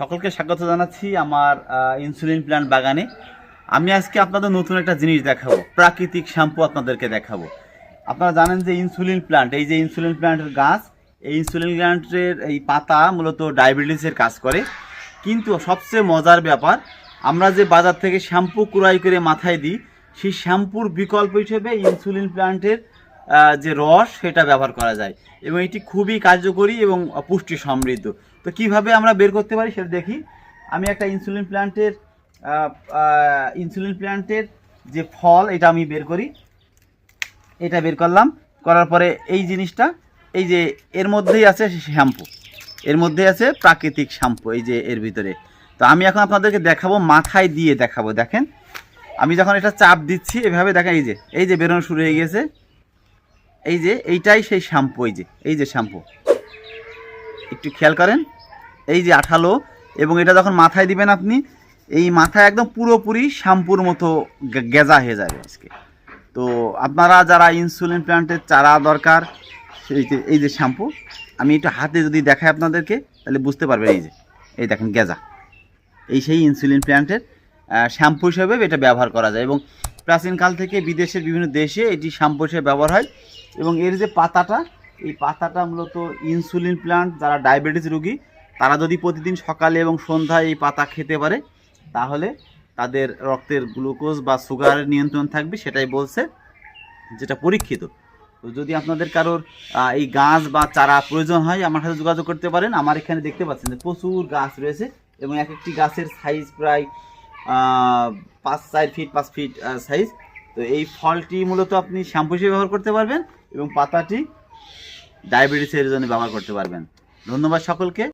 সকলকে স্বাগত জানাচ্ছি আমার ইনসুলিন প্ল্যান্ট বাগানে। আমি আজকে আপনাদের নতুন একটা জিনিস দেখাবো, প্রাকৃতিক শ্যাম্পু আপনাদেরকে দেখাবো। আপনারা জানেন যে ইনসুলিন প্ল্যান্ট এই যে ইনসুলিন প্ল্যান্টের গাছ, এই ইনসুলিন প্ল্যান্টের এই পাতা মূলত ডায়াবেটিসের কাজ করে। কিন্তু সবচেয়ে মজার ব্যাপার, আমরা যে বাজার থেকে শ্যাম্পু ক্রয় করে মাথায় দিই, সেই শ্যাম্পুর বিকল্প হিসেবে ইনসুলিন প্ল্যান্টের যে রস সেটা ব্যবহার করা যায়। এবং এটি খুবই কার্যকরী এবং পুষ্টি সমৃদ্ধ। তো কীভাবে আমরা বের করতে পারি সেটা দেখি। আমি একটা ইনসুলিন প্ল্যান্টের ইনসুলিন প্ল্যান্টের যে ফল, এটা আমি বের করি। এটা বের করলাম। করার পরে এই জিনিসটা, এই যে এর মধ্যেই আছে শ্যাম্পু। এর মধ্যে আছে প্রাকৃতিক শ্যাম্পু, এই যে এর ভিতরে। তো আমি এখন আপনাদেরকে দেখাবো, মাথায় দিয়ে দেখাবো। দেখেন, আমি যখন এটা চাপ দিচ্ছি, এভাবে দেখেন, এই যে এই যে বেরোনো শুরু হয়ে গেছে এই যে এইটাই সেই শ্যাম্পু, এই যে এই যে শ্যাম্পু। একটু খেয়াল করেন, এই যে আঠালো, এবং এটা যখন মাথায় দিবেন আপনি, এই মাথায় একদম পুরোপুরি শ্যাম্পুর মতো গেজা হয়ে যাবে আজকে। তো আপনারা যারা ইনসুলিন প্ল্যান্টের চারা দরকার, এই যে এই যে শ্যাম্পু, আমি একটু হাতে যদি দেখাই আপনাদেরকে, তাহলে বুঝতে পারবেন এই যে, এই দেখেন গেজা। এই সেই ইনসুলিন প্ল্যান্টের শ্যাম্পু হিসেবে এটা ব্যবহার করা যায়, এবং প্রাচীনকাল থেকে বিদেশের বিভিন্ন দেশে এটি শ্যাম্পু হিসেবে ব্যবহার হয় এবং এর যে পাতাটা, এই পাতাটা মূলত ইনসুলিন প্লান্ট, যারা ডায়াবেটিস রোগী, তারা যদি প্রতিদিন সকালে এবং সন্ধ্যায় এই পাতা খেতে পারে, তাহলে তাদের রক্তের গ্লুকোজ বা সুগারের নিয়ন্ত্রণ থাকবে, সেটাই বলছে যেটা পরীক্ষিত। তো যদি আপনাদের কারোর এই গাছ বা চারা প্রয়োজন হয়, আমার সাথে যোগাযোগ করতে পারেন। আমার এখানে দেখতে পাচ্ছেন যে প্রচুর গাছ রয়েছে এবং এক একটি গাছের সাইজ প্রায় পাঁচ চার ফিট পাঁচ ফিট সাইজ তো এই ফলটি মূলত আপনি শ্যাম্পু হিসেবে ব্যবহার করতে পারবেন এবং পাতাটি ডায়াবেটিসের জন্য ব্যবহার করতে পারবেন। ধন্যবাদ সকলকে।